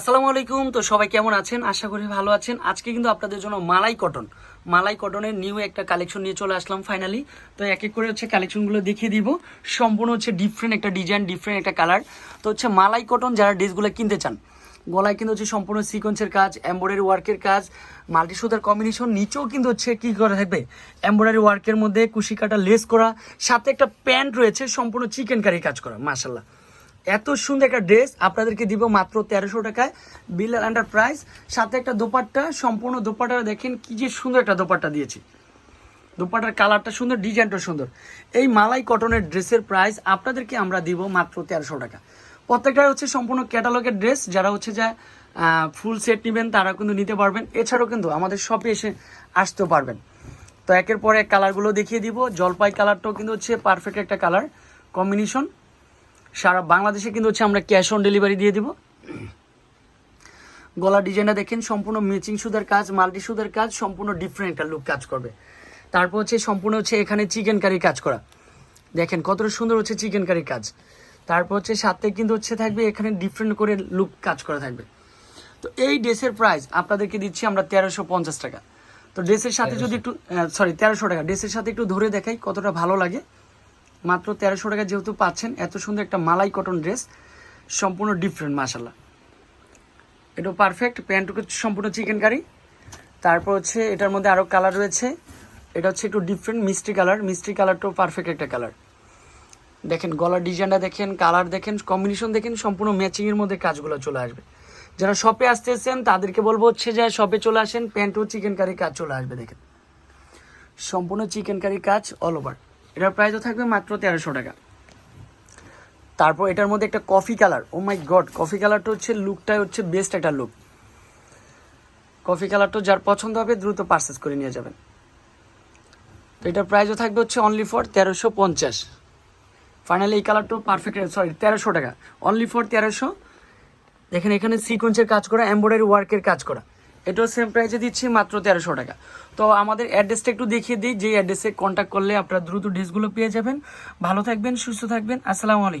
আসসালামু আলাইকুম। তো সবাই কেমন আছেন? আশা করি ভালো আছেন। আজকে কিন্তু আপনাদের জন্য মালাই কটন। মালাই কটনের নিউ একটা কালেকশন নিয়ে চলে আসলাম ফাইনালি তো এক এক করে হচ্ছে কালেকশনগুলো দেখিয়ে দিব। সম্পূর্ণ হচ্ছে ডিফারেন্ট একটা ডিজাইন ডিফারেন্ট একটা কালার তো হচ্ছে মালাই কটন যারা ড্রেসগুলো কিনতে চান, গলায় কিন্তু হচ্ছে সম্পূর্ণ সিকোয়েন্সের কাজ এমব্রয়ডারি ওয়ার্কের কাজ মাল্টি সুতার কম্বিনেশন নিচেও কিন্তু হচ্ছে কী করা থাকবে? এমব্রয়ডারি ওয়ার্কের মধ্যে কুশি কাটা লেস করা, সাথে একটা প্যান্ট রয়েছে, সম্পূর্ণ চিকেন কারি কাজ করা মাশাল্লাহ এত সুন্দর একটা ড্রেস আপনাদেরকে দিব মাত্র তেরোশো টাকায়। বিল আন্ডার প্রাইস সাথে একটা দোপাট্টা, সম্পূর্ণ দোপাট্টা দেখেন কি যে সুন্দর একটা দোপাট্টা দিয়েছি। দোপাট্টার কালারটা সুন্দর ডিজাইনটা সুন্দর। এই মালাই কটনের ড্রেসের প্রাইস আপনাদেরকে আমরা দিব মাত্র তেরোশো টাকা। প্রত্যেকটা হচ্ছে সম্পূর্ণ ক্যাটালগের ড্রেস যারা হচ্ছে যে ফুল সেট নেবেন, তারা কিন্তু নিতে পারবেন। এছাড়াও কিন্তু আমাদের শপে এসে আসতেও পারবেন। তো একের পর এক কালারগুলো দেখিয়ে দিব। জলপাই কালারটাও কিন্তু হচ্ছে পারফেক্ট একটা কালার কম্বিনেশন সারা বাংলাদেশে কিন্তু হচ্ছে আমরা ক্যাশ অন ডেলিভারি দিয়ে দিব। গলা ডিজাইনটা দেখেন সম্পূর্ণ ম্যাচিং সুদের কাজ মাল্টি সুদের কাজ সম্পূর্ণ ডিফারেন্ট একটা লুক কাজ করবে। তারপর হচ্ছে সম্পূর্ণ হচ্ছে এখানে চিকেন কারি কাজ করা। দেখেন কতটা সুন্দর হচ্ছে চিকেন কারি কাজ। তারপর হচ্ছে সাথে কিন্তু হচ্ছে থাকবে এখানে ডিফারেন্ট করে লুক কাজ করা থাকবে। তো এই ড্রেসের প্রাইস আপনাদেরকে দিচ্ছি আমরা তেরোশো পঞ্চাশ টাকা। তো ড্রেসের সাথে যদি একটু সরি তেরোশো টাকা। ড্রেসের সাথে একটু ধরে দেখাই কতটা ভালো লাগে। মাত্র তেরোশো টাকা যেহেতু পাচ্ছেন, এত সুন্দর একটা মালাই কটন ড্রেস সম্পূর্ণ ডিফারেন্ট মাসাল্লাহ এটা পারফেক্ট প্যান্টুকু সম্পূর্ণ চিকেন কারি তারপর হচ্ছে এটার মধ্যে আরও কালার রয়েছে। এটা হচ্ছে একটু ডিফারেন্ট মিষ্টি কালার মিষ্টি কালারটাও পারফেক্ট একটা কালার দেখেন, গলার ডিজাইনটা দেখেন কালার দেখেন কম্বিনেশন দেখেন, সম্পূর্ণ ম্যাচিংয়ের মধ্যে কাজগুলো চলে আসবে। যারা শপে আসতে আসতেছেন, তাদেরকে বলব হচ্ছে যে শপে চলে আসেন প্যান্টও চিকেন কারি কাজ চলে আসবে, দেখেন। সম্পূর্ণ চিকেন কারি কাজ অল ওভার এটার প্রাইসও থাকবে মাত্র তেরোশো টাকা। তারপর এটার মধ্যে একটা coffee colour oh my god coffee কালারটা হচ্ছে লুকটাই হচ্ছে বেস্ট একটা লুক কফি কালারটা যার পছন্দ হবে দ্রুত পারচেস করে নিয়ে যাবেন। তো এটার প্রাইসও থাকবে হচ্ছে অনলি ফর তেরোশো পঞ্চাশ। ফাইনালি এই কালারটাও পারফেক্ট সরি তেরোশো টাকা। অনলি ফর তেরোশো। দেখেন এখানে সিকোয়েন্সের কাজ করা এমব্রয়ডারি ওয়ার্কের কাজ করা। এটাও সেম প্রাইসে দিচ্ছি মাত্র তেরোশো টাকা। তো আমাদের অ্যাড্রেসটা একটু দেখিয়ে দিই যে অ্যাড্রেসে কন্ট্যাক্ট করলে আপনারা দ্রুত ড্রেসগুলো পেয়ে যাবেন। ভালো থাকবেন, সুস্থ থাকবেন। আসসালামু আলাইকুম।